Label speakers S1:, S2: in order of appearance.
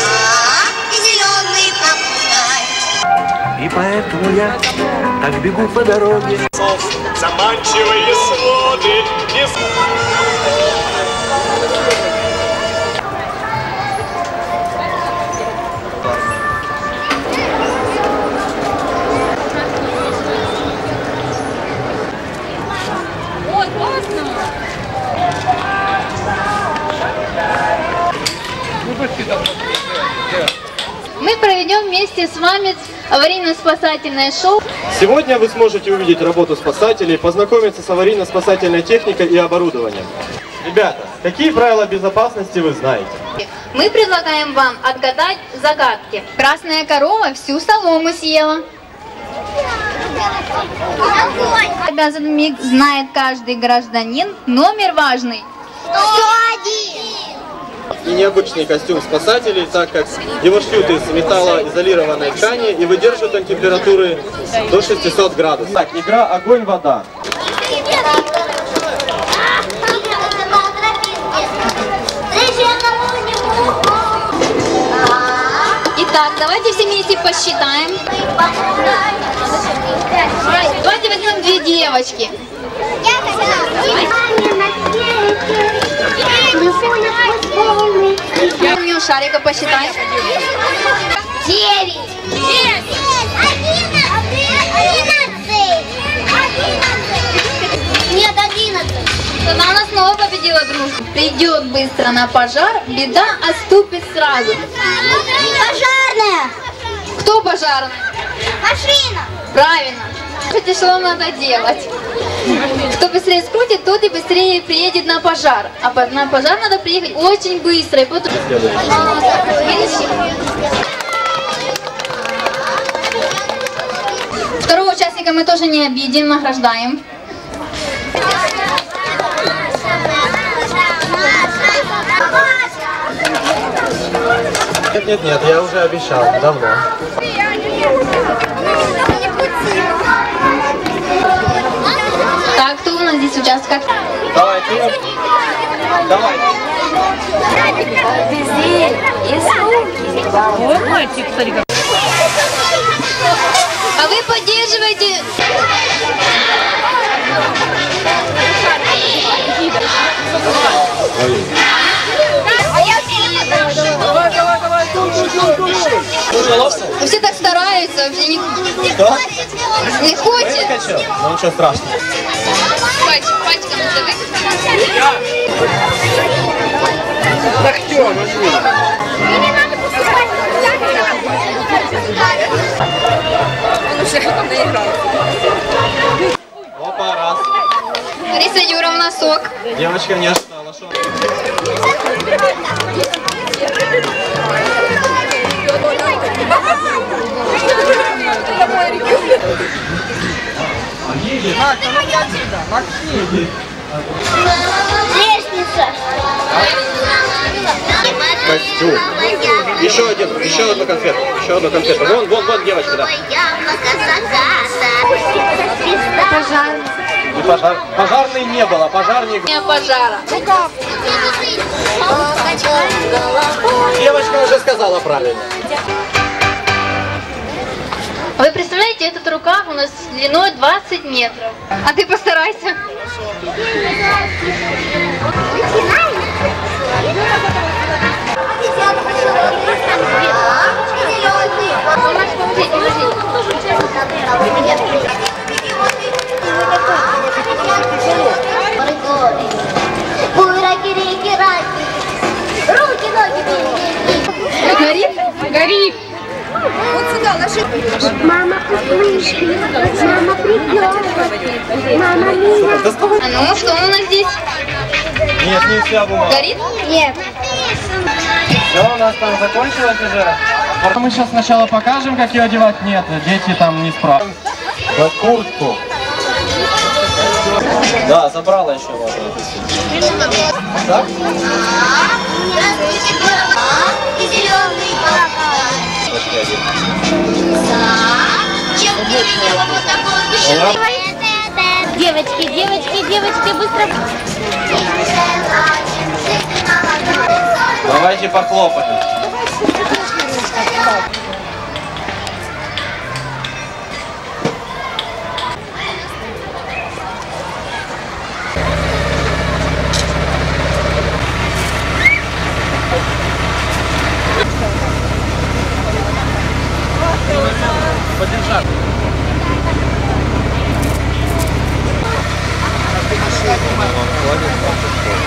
S1: А? И поэтому я так бегу по дороге.
S2: Заманчивые своды
S3: Мы проведем вместе с вами аварийно-спасательное шоу.
S4: Сегодня вы сможете увидеть работу спасателей, познакомиться с аварийно-спасательной техникой и оборудованием. Ребята, какие правила безопасности вы знаете?
S3: Мы предлагаем вам отгадать загадки. Красная корова всю солому съела. Обязанными знает каждый гражданин. Номер важный.
S4: И необычный костюм спасателей, так как его шьют из металлоизолированной ткани и выдерживают он температуры до 600 градусов. Так, игра «Огонь-вода».
S3: Итак, давайте все вместе посчитаем. Давайте возьмем две девочки. Шарика посчитай.
S5: Девять. Нет, одиннадцать.
S3: Тогда она снова победила дружбу. Придет быстро на пожар, беда отступит сразу.
S5: Пожарная.
S3: Кто пожарный?
S5: Машина.
S3: Правильно. Что вам надо делать? Кто быстрее скрутит, тот и быстрее приедет на пожар. А на пожар надо приехать очень быстро. И потом... Второго участника мы тоже не обидим, награждаем.
S4: Нет, нет, нет, я уже обещал, давно.
S3: Так, кто у нас здесь участвует?
S4: Давай, ты. Давай.
S3: А вы поддерживаете... стараются, вообще не,
S4: Что?
S3: не хочет.
S4: Хотел? Ну ничего страшного.
S3: Пальчик, пальчиком назови.
S4: Опа, раз.
S3: Лариса Юровна, сок.
S4: Девочка не ожидала, что...
S5: Лестница.
S4: Костюм. Еще один, еще одну конфету, еще одну конфету. Вон, вон, вон девочка, да.
S3: Пожар.
S4: И пожар. Пожарной не было, пожарник.
S3: Не пожара.
S4: Девочка уже сказала правильно.
S3: Этот рукав у нас длиной 20 метров. А ты постарайся. Помашь, поможите,
S5: ноги,
S3: Горит? Горит.
S5: Мама услышит, мама придет, мама меня...
S3: А ну, что у нас здесь?
S4: Нет, не вся бумага.
S3: Горит?
S5: Нет.
S4: Все, у нас там закончилось уже. Мы сейчас сначала покажем, как ее одевать. Нет, дети там не справятся. На куртку. Да, забрала еще можно. Так?
S5: Девочки, девочки, девочки, быстро.
S4: Давайте похлопаем. Подержать.
S6: Он ходит,